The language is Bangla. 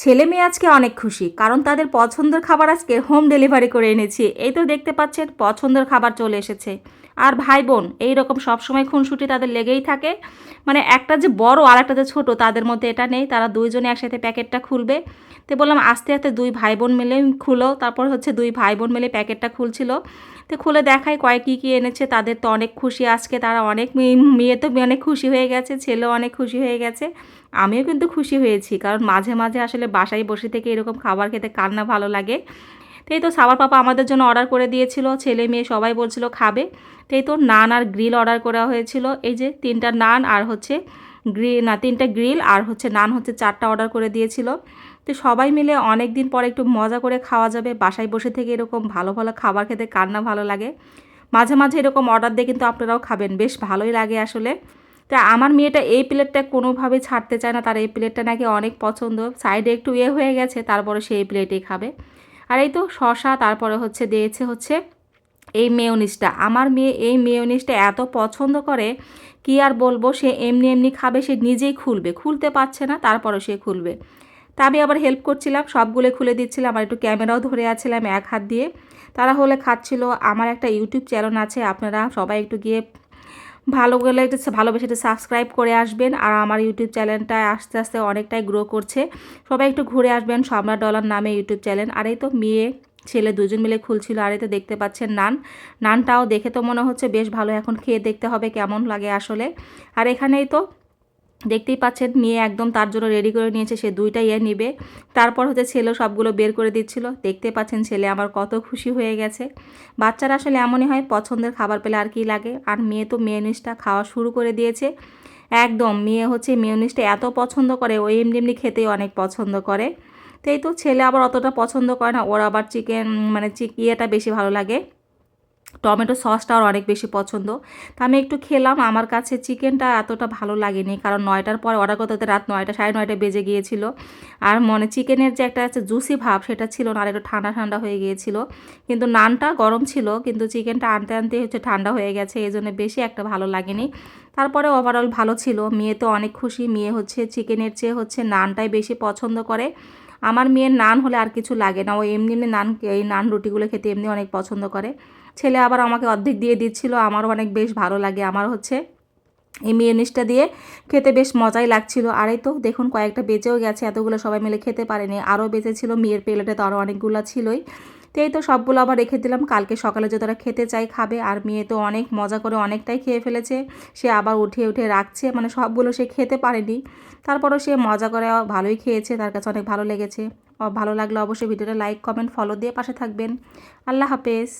ছেলে মেয়ে আজকে অনেক খুশি, কারণ তাদের পছন্দের খাবার আজকে হোম ডেলিভারি করে এনেছি। এই তো দেখতে পাচ্ছেন, পছন্দের খাবার চলে এসেছে। আর ভাই বোন এইরকম সবসময় খুনসুটি তাদের লেগেই থাকে। মানে একটা যে বড় আর একটা যে ছোটো, তাদের মধ্যে এটা নেই। তারা দুইজনে একসাথে প্যাকেটটা খুলবে। তো বললাম, আস্তে আস্তে দুই ভাই বোন মিলে খুলো। তারপর হচ্ছে দুই ভাই বোন মিলে প্যাকেটটা খুলছিল। তো খুলে দেখাই কয়েক কী কী এনেছে, তাদের তো অনেক খুশি আজকে। তারা অনেক মেয়ে তো অনেক খুশি হয়ে গেছে, ছেলেও অনেক খুশি হয়ে গেছে। আমিও কিন্তু খুশি হয়েছি, কারণ মাঝে মাঝে আসলে বাসায় বসে থেকে এরকম খাবার খেতে কার না ভালো লাগে। তাই তো সাবার পাপা আমাদের জন্য অর্ডার করে দিয়েছিল, ছেলে মেয়ে সবাই বলছিল খাবে। তাই তো নান আর গ্রিল অর্ডার করা হয়েছিল, এই যে তিনটা নান আর হচ্ছে গ্রিল না তিনটা গ্রিল আর হচ্ছে নান হচ্ছে চারটা অর্ডার করে দিয়েছিল। তো সবাই মিলে অনেক দিন পর একটু মজা করে খাওয়া যাবে, বাসায় বসে থেকে এরকম ভালো ভালো খাবার খেতে কার না ভালো লাগে। মাঝে মাঝে এরকম অর্ডার দিয়ে কিন্তু আপনারাও খাবেন, বেশ ভালোই লাগে আসলে। তা আমার মেয়েটা এই প্লেটটা কোনোভাবে ছাড়তে চায় না, তার এই প্লেটটা নাকি অনেক পছন্দ। সাইডে একটু ইয়ে হয়ে গেছে, তারপরে সে এই প্লেটেই খাবে। আর এই তো শশা তারপরে হচ্ছে দিয়েছে হচ্ছে এই মেয়নিসটা আমার মেয়ে এই মেয়নিসটা এত পছন্দ করে, কি আর বলব, সে এমনি এমনি খাবে, সে নিজেই খুলবে। খুলতে পারছে না, তারপরে সে খুলবে। তা আমি আবার হেল্প করছিলাম, সবগুলো খুলে দিচ্ছিলাম, আর একটু ক্যামেরাও ধরে আছিলাম এক হাত দিয়ে। তারা হলে খাচ্ছিল। আমার একটা ইউটিউব চ্যানেল আছে, আপনারা সবাই একটু গিয়ে ভালো গেলে একটু ভালোবেসে একটু সাবস্ক্রাইব করে আসবেন। আর আমার ইউটিউব চ্যানেলটা আস্তে আস্তে অনেকটাই গ্রো করছে। সবাই একটু ঘুরে আসবেন সম্রাট ডলার নামে ইউটিউব চ্যানেল আর এই তো মেয়ে, ছেলে দুজন মিলে খুলছিল। আর এতে দেখতে পাচ্ছেন নান। নানটাও দেখে তো মনে হচ্ছে বেশ ভালো। এখন খেয়ে দেখতে হবে কেমন লাগে আসলে। আর এখানেই তো দেখতেই পাচ্ছেন, মেয়ে একদম তার জন্য রেডি করে নিয়েছে, সে দুইটা ইয়ে নিবে। তারপর হচ্ছে ছেলে সবগুলো বের করে দিচ্ছিল। দেখতে পাচ্ছেন ছেলে আমার কত খুশি হয়ে গেছে। বাচ্চারা আসলে এমনই হয়, পছন্দের খাবার পেলে আর কি লাগে। আর মেয়ে তো মেয়নিসটা খাওয়া শুরু করে দিয়েছে। একদম, মেয়ে হচ্ছে মেয়নিসটা এত পছন্দ করে, ও এমনি এমনি খেতেই অনেক পছন্দ করে। তাই তো ছেলে আবার অতটা পছন্দ করে না, ওর আবার চিকেন মানে চিক ইয়েটা বেশি ভালো লাগে। টমেটো সসটা আর অনেক বেশি পছন্দ। তা আমি একটু খেলাম, আমার কাছে চিকেনটা এতটা ভালো লাগেনি, কারণ নয়টার পর অর্ডার করতে রাত নয়টা, সাড়ে নয়টা বেজে গিয়েছিল। আর মনে, চিকেনের যে একটা আছে জুসি ভাব, সেটা ছিল না, আর একটু ঠান্ডা ঠান্ডা হয়ে গিয়েছিল। কিন্তু নানটা গরম ছিল, কিন্তু চিকেনটা আনতে আনতে হচ্ছে ঠান্ডা হয়ে গেছে এই জন্য বেশি একটা ভালো লাগেনি। তারপরে ওভারঅল ভালো ছিল, মেয়ে তো অনেক খুশি, মেয়ে হচ্ছে, চিকেনের চেয়ে হচ্ছে নানটাই বেশি পছন্দ করে। আমার মেয়ের নান হলে আর কিছু লাগে না। ও এমনি এমনি নান এই নান রুটিগুলো খেতে এমনি অনেক পছন্দ করে। ছেলে আবার আমাকে অর্ধেক দিয়ে দিচ্ছিল। আমারও অনেক বেশ ভালো লাগে। আমার হচ্ছে এই মেয়নিসটা দিয়ে খেতে বেশ মজাই লাগছিল। আর এই তো দেখুন কয়েকটা বেঁচেও গেছে। এতগুলো সবাই মিলে খেতে পারেনি। আরও বেঁচেছিল মেয়ের প্লেটে তো আরও অনেকগুলো ছিলই। তো এই তো সবগুলো আবার রেখে দিলাম। কালকে সকালে যে তারা খেতে চাই খাবে, আর মেয়ে তো অনেক মজা করে অনেকটাই খেয়ে ফেলেছে। সে আবার উঠে উঠে রাখছে মানে সবগুলো সে খেতে পারেনি। তারপরও সে মজা করে ভালোই খেয়েছে, তার কাছে অনেক ভালো লেগেছে। ভালো লাগলে অবশ্যই ভিডিওটা লাইক, কমেন্ট ফলো দিয়ে পাশে থাকবেন। আল্লাহ হাফেজ।